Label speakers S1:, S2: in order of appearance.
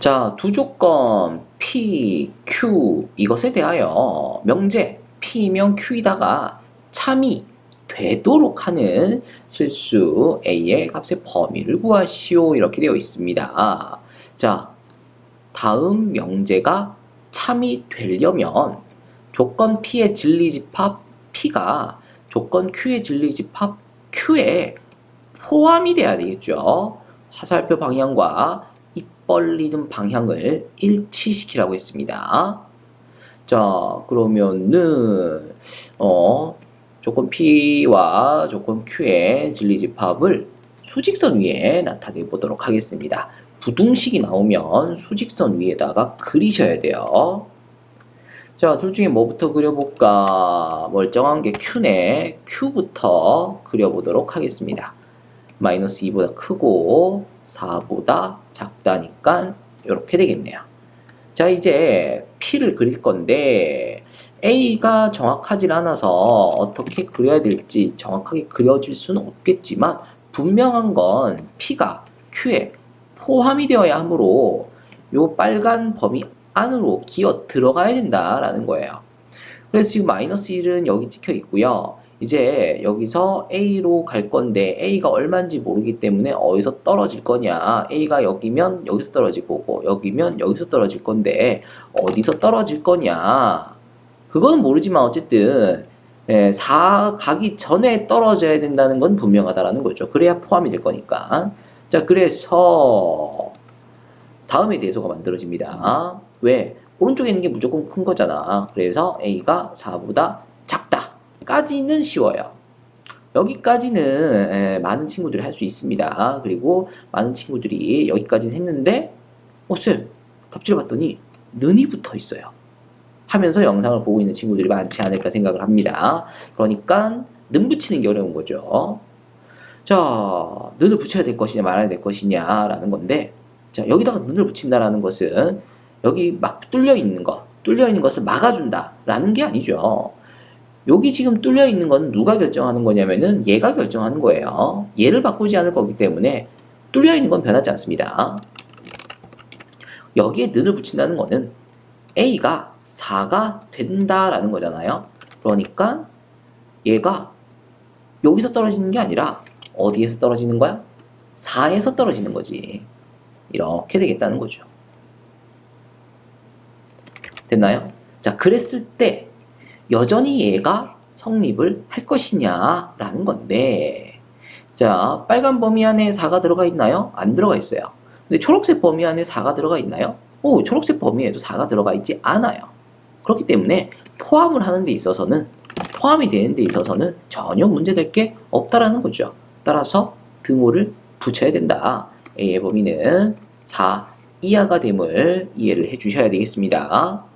S1: 자, 두 조건 P, Q 이것에 대하여 명제 P면 Q이다가 참이 되도록 하는 실수 A의 값의 범위를 구하시오 이렇게 되어 있습니다. 자, 다음 명제가 참이 되려면 조건 P의 진리집합 P가 조건 Q의 진리집합 Q에 포함이 돼야 되겠죠. 화살표 방향과 입 벌리는 방향을 일치시키라고 했습니다. 자, 그러면은 어, 조건 P와 조건 Q의 진리집합을 수직선 위에 나타내 보도록 하겠습니다. 부등식이 나오면 수직선 위에다가 그리셔야 돼요. 자, 둘 중에 뭐부터 그려볼까? 멀쩡한 게 Q네. Q부터 그려보도록 하겠습니다. 마이너스 2보다 크고 4보다 작다니까 이렇게 되겠네요. 자, 이제 P를 그릴 건데 A가 정확하지 않아서 어떻게 그려야 될지 정확하게 그려질 수는 없겠지만 분명한 건 P가 Q에 포함이 되어야 하므로 요 빨간 범위 안으로 기어 들어가야 된다라는 거예요. 그래서 지금 마이너스 1은 여기 찍혀 있고요. 이제 여기서 A로 갈 건데 A가 얼마인지 모르기 때문에 어디서 떨어질 거냐. A가 여기면 여기서 떨어질 거고 여기면 여기서 떨어질 건데 어디서 떨어질 거냐. 그건 모르지만 어쨌든 4 가기 전에 떨어져야 된다는 건 분명하다라는 거죠. 그래야 포함이 될 거니까. 자 그래서 다음에 대소가 만들어집니다. 왜? 오른쪽에 있는 게 무조건 큰 거잖아. 그래서 A가 4보다 까지는 쉬워요. 여기까지는 많은 친구들이 할 수 있습니다. 그리고 많은 친구들이 여기까지는 했는데 어, 쌤, 답지를 봤더니 는이 붙어 있어요. 하면서 영상을 보고 있는 친구들이 많지 않을까 생각을 합니다. 그러니까 는 붙이는 게 어려운 거죠. 자, 는을 붙여야 될 것이냐 말아야 될 것이냐 라는 건데 자, 여기다가 는을 붙인다라는 것은 여기 막 뚫려 있는 것, 뚫려 있는 것을 막아준다 라는 게 아니죠. 여기 지금 뚫려 있는 건 누가 결정하는 거냐면은 얘가 결정하는 거예요. 얘를 바꾸지 않을 거기 때문에 뚫려 있는 건 변하지 않습니다. 여기에 는을 붙인다는 거는 A가 4가 된다라는 거잖아요. 그러니까 얘가 여기서 떨어지는 게 아니라 어디에서 떨어지는 거야? 4에서 떨어지는 거지. 이렇게 되겠다는 거죠. 됐나요? 자, 그랬을 때 여전히 얘가 성립을 할 것이냐라는 건데 자 빨간 범위 안에 4가 들어가 있나요? 안 들어가 있어요. 근데 초록색 범위 안에 4가 들어가 있나요? 오 초록색 범위에도 4가 들어가 있지 않아요. 그렇기 때문에 포함을 하는 데 있어서는 포함이 되는 데 있어서는 전혀 문제될 게 없다라는 거죠. 따라서 등호를 붙여야 된다. A의 범위는 4 이하가 됨을 이해를 해 주셔야 되겠습니다.